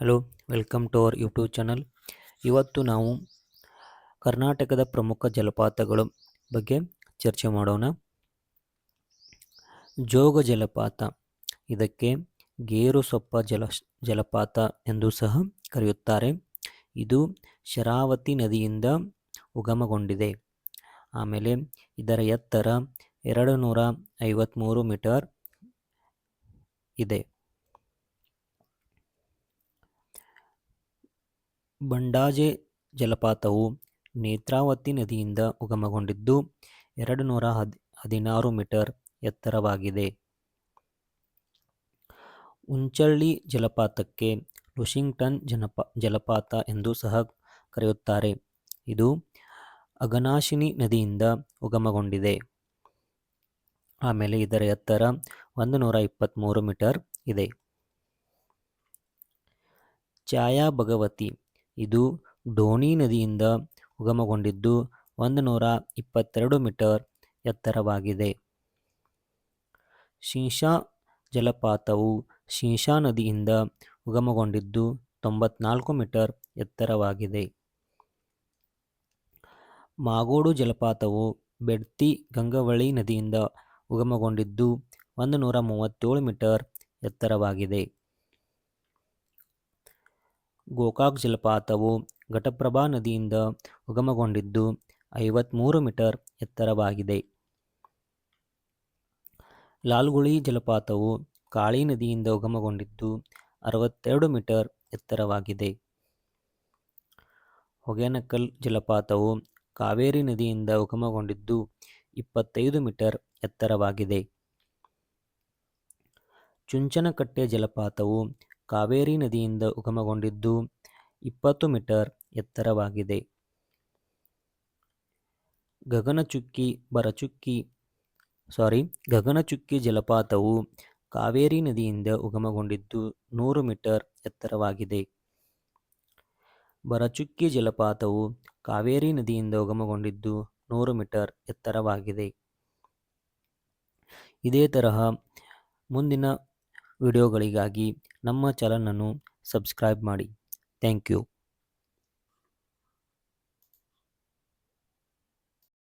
Hello, welcome to our YouTube channel. ಇವತ್ತು ನಾವು ಕರ್ನಾಟಕದ ಪ್ರಮುಖ ಜಲಪಾತಗಳು ಬಗ್ಗೆ ಚರ್ಚೆ ಮಾಡೋಣ. ಜೋಗ ಜಲಪಾತ, ಇದಕ್ಕೆ ಗೇರುಸೊಪ್ಪ ಜಲ, ಜಲಪಾತ ಎಂದು ಸಹ ಕರೆಯುತ್ತಾರೆ. ಇದು ಶರಾವತಿ ನದಿಯಿಂದ ಉಗಮಗೊಂಡಿದೆ. ಆಮೇಲೆ ಇದರ ಎತ್ತರ ಎರಡು ನೂರ ಐವತ್ತ್ಮೂರು ಮೀಟರ್ ಇದೆ. ಬಂಡಾಜೆ ಜಲಪಾತವು ನೇತ್ರಾವತಿ ನದಿಯಿಂದ ಉಗಮಗೊಂಡಿದ್ದು ಎರಡು ನೂರ ಹದ್, ಹದಿನಾರು ಮೀಟರ್ ಎತ್ತರವಾಗಿದೆ. ಉಂಚಳ್ಳಿ ಜಲಪಾತಕ್ಕೆ ಲುಷಿಂಗ್ಟನ್ ಜನಪ, ಜಲಪಾತ ಎಂದು ಸಹ ಕರೆಯುತ್ತಾರೆ. ಇದು ಅಗನಾಶಿನಿ ನದಿಯಿಂದ ಉಗಮಗೊಂಡಿದೆ. ಆಮೇಲೆ ಇದರ ಎತ್ತರ ಒಂದು ನೂರ ಇಪ್ಪತ್ತ್ಮೂರು ಮೀಟರ್ ಇದೆ. ಛಾಯಾ ಭಗವತಿ ಇದು ಡೋಣಿ ನದಿಯಿಂದ ಉಗಮಗೊಂಡಿದ್ದು ಒಂದು ನೂರ ಇಪ್ಪತ್ತೆರಡು ಮೀಟರ್ ಎತ್ತರವಾಗಿದೆ. ಶೀಶಾ ಜಲಪಾತವು ಶೀಶಾ ನದಿಯಿಂದ ಉಗಮಗೊಂಡಿದ್ದು ತೊಂಬತ್ನಾಲ್ಕು ಮೀಟರ್ ಎತ್ತರವಾಗಿದೆ. ಮಾಗೋಡು ಜಲಪಾತವು ಬೆಡ್ತಿ ಗಂಗವಳಿ ನದಿಯಿಂದ ಉಗಮಗೊಂಡಿದ್ದು ಒಂದು ನೂರ ಮೂವತ್ತೇಳು ಮೀಟರ್ ಎತ್ತರವಾಗಿದೆ. ಗೋಕಾಕ್ ಜಲಪಾತವು ಘಟಪ್ರಭಾ ನದಿಯಿಂದ ಉಗಮಗೊಂಡಿದ್ದು ಐವತ್ತ್ಮೂರು ಮೀಟರ್ ಎತ್ತರವಾಗಿದೆ. ಲಾಲ್ಗುಳಿ ಜಲಪಾತವು ಕಾಳಿ ನದಿಯಿಂದ ಉಗಮಗೊಂಡಿದ್ದು ಅರವತ್ತೆರಡು ಮೀಟರ್ ಎತ್ತರವಾಗಿದೆ. ಹೊಗೆನಕಲ್ ಜಲಪಾತವು ಕಾವೇರಿ ನದಿಯಿಂದ ಉಗಮಗೊಂಡಿದ್ದು ಇಪ್ಪತ್ತೈದು ಮೀಟರ್ ಎತ್ತರವಾಗಿದೆ. ಚುಂಚನಕಟ್ಟೆ ಜಲಪಾತವು ಕಾವೇರಿ ನದಿಯಿಂದ ಉಗಮಗೊಂಡಿದ್ದು ಇಪ್ಪತ್ತು ಮೀಟರ್ ಎತ್ತರವಾಗಿದೆ. ಗಗನಚುಕ್ಕಿ, ಬರಚುಕ್ಕಿ ಸಾರಿ ಗಗನಚುಕ್ಕಿ ಜಲಪಾತವು ಕಾವೇರಿ ನದಿಯಿಂದ ಉಗಮಗೊಂಡಿದ್ದು ನೂರು ಮೀಟರ್ ಎತ್ತರವಾಗಿದೆ. ಬರಚುಕ್ಕಿ ಜಲಪಾತವು ಕಾವೇರಿ ನದಿಯಿಂದ ಉಗಮಗೊಂಡಿದ್ದು ನೂರು ಮೀಟರ್ ಎತ್ತರವಾಗಿದೆ. ಇದೇ ತರಹ ಮುಂದಿನ ವಿಡಿಯೋಗಳಿಗಾಗಿ ನಮ್ಮ ಚಾನಲನ್ನು ಸಬ್ಸ್ಕ್ರೈಬ್ ಮಾಡಿ. Thank you.